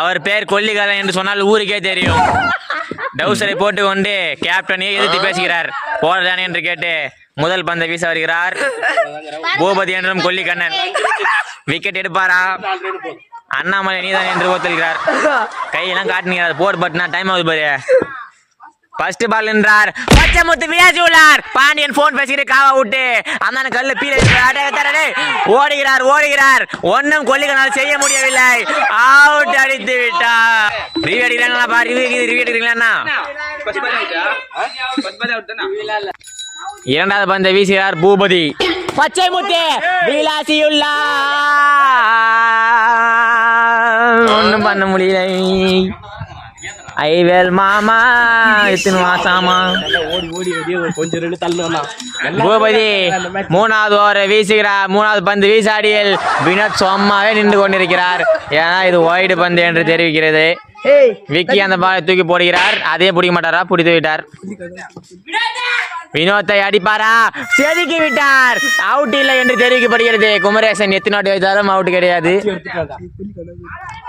அவர் பேர் கொல்லிகாரன் என்று சொன்னால் ஊருக்கே தெரியும். டவுசரை போட்டுக்கொண்டு கேப்டனை எதிர்த்து பேசுகிறார். போடுறானே என்று கேட்டு முதல் பந்தை வீச வருகிறார். பூபதி என்றும் கொல்லிக்கண்ணன். விக்கெட் எடுப்பாரா? அண்ணாமலை நீதான் என்று ஒத்துகிறார் கையெல்லாம் காட்டுனீங்க போர் பட்னா டைம் ஆகுது பாரு. ஃபர்ஸ்ட் பால் என்றார். பச்சை முத்து வியாசி உள்ளார். பாண்டியன் போன் பேசிக்கிட்டு காவா விட்டு அண்ணன் கல்லு பீல ஓடுகிறார் ஓடுகிறார். ஒன்னும் கொல்லிகனால் செய்ய முடியவில்லை. அவுட் அடித்து விட்டார். ரிவ்யூ அடிக்கிறாங்களா பா ரிவ்யூ ரிவ்யூ அடிக்கிறீங்களா இரண்டாவது பந்தை வீசுகிறார் பூபதி. பச்சை முத்து விலாசியுள்ளா ஒன்றும் பண்ண முடியலை. ஐவேல் மாமா எத்தனை மாசாமா? ஓடி ஓடி ஓடி கொஞ்சம் ரெண்டு தள்ளு பூபதி மூணாவது ஓவரை வீசுகிறார் மூணாவது பந்து வீசாடியில் வினோத் சும்மாவே நின்று கொண்டிருக்கிறார். ஏன்னா இது ஒயிடு பந்து என்று தெரிவிக்கிறது. விக்கி அந்த பாலை தூக்கி போடுகிறார். அதையும் பிடிக்க மாட்டாரா? பிடித்து விட்டார். வினோத்தை அடிப்பாரா? செதுக்கி விட்டார். அவுட் இல்லை என்று தெரிவிக்கப்படுகிறது. குமரேசன் எத்தனை வைத்தாலும் அவுட் கிடையாது.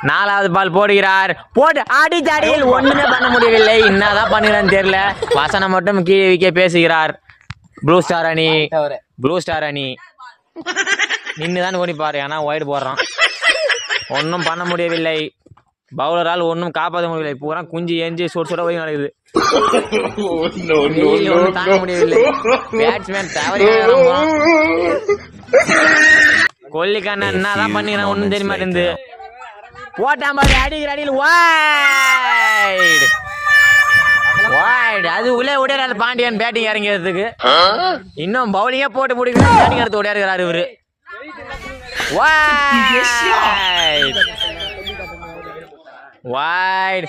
நாலாவது பால் போடுகிறார். போட்டு அடித்தடியில் ஒண்ணுமே பண்ண முடியவில்லை. என்னதான் பண்ணுறான்னு தெரியல. வசனம் மட்டும் கீழே விக்க பேசுகிறார். ப்ளூ ஸ்டார் அணி. ப்ளூ ஸ்டார் அணி. நின்று தான் ஓடிப்பாரு. ஏன்னா ஒயிட் போடுறான். ஒன்றும் பண்ண முடியவில்லை. பவுலரால் ஒன்றும் காப்பாற்ற முடியவில்லை. பூரா குஞ்சு எஞ்சி சுட சுட போய் நடக்குது. தாங்க முடியவில்லை. பேட்ஸ்மேன் தவறி கொல்லிக்கண்ணன் என்னதான் பண்ணிக்கிறான் ஒன்றும் தெரிய மாட்டேங்குது போட்டான் பாரு அடிக்கிற அடியில் வைட் வைட் அது உள்ளே ஓடிறாரு பாண்டியன் பேட்டிங் இறங்கிறதுக்கு. இன்னும் பவுலிங்கே போட்டு முடிக்கிறார் பேட்டிங் எடுத்து ஓடியாருக்கிறார் இவரு. வைட் வைட்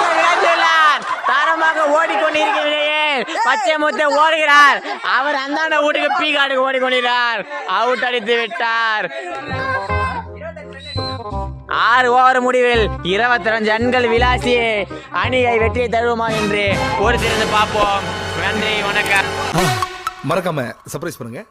விளையாண்டுள்ளார் தரமாக ஓடிக்கொண்டிருக்கிறேன் பச்சை முத்தை ஓடுகிறார். அவர் அந்தாண்ட வீட்டுக்கு பீ காட்டுக்கு ஓடிக்கொண்டிருக்கிறார். அவுட் அடித்து விட்டார். ஆறு ஓவர் முடிவில் இருபத்தி அஞ்சு ரன்கள் விளாசி அணியை வெற்றியை தருவோமா என்று பொறுத்திருந்து பார்ப்போம். நன்றி வணக்கம். மறக்காம சர்ப்ரைஸ் பண்ணுங்க.